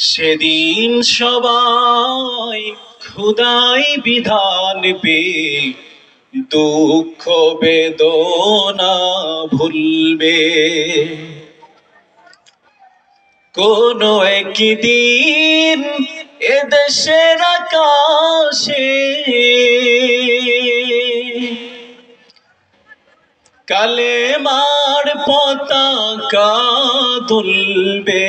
সেদিন সবাই খুদাই বিধান পে দুঃখ বেদনা ভুলবে। কোন একদিন এদেশের আকাশে কালে মার পতাকা তুলবে।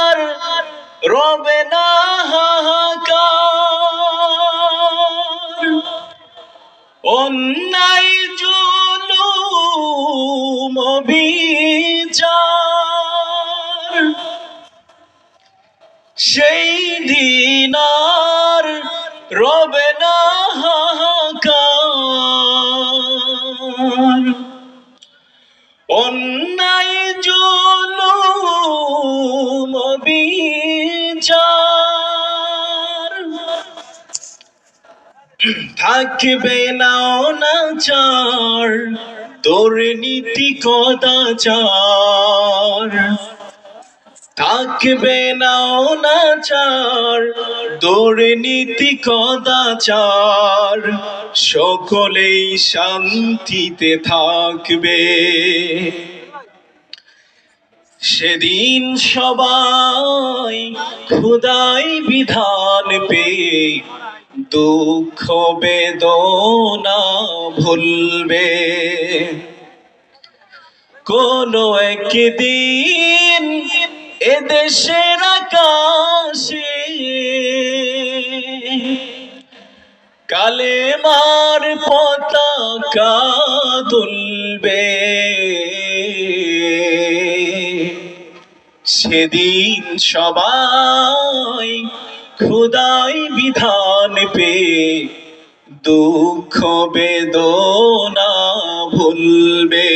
সেই দিন আর রবে না অন্যায় বিচার থাকবে না অনাচার তোর নীতি কদাচার। থাকবে না অনাচার, তোর নীতি কদাচার, সকলেই শান্তিতে থাকবে। সেদিন সবাই খুদাই বিধান পে দুঃখ বেদনা ভুলবে। কোন একদিন এদেশের আকাশে কালে মার পতাকা তুলবে। সেদিন সবাই খুদাই বিধান পে দুঃখ বেদনা ভুলবে।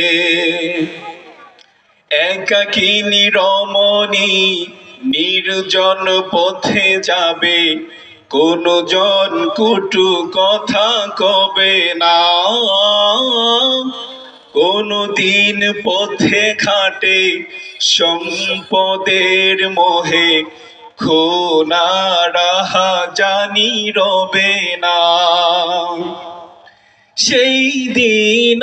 একাকিনী রমণী নির্জন পথে যাবে। কোন জন কুটু কথা কবে না। কোনো দিন পথে ঘাটে সম্পদের মোহে, খোনা রাহা জানি রবে না। সেই দিন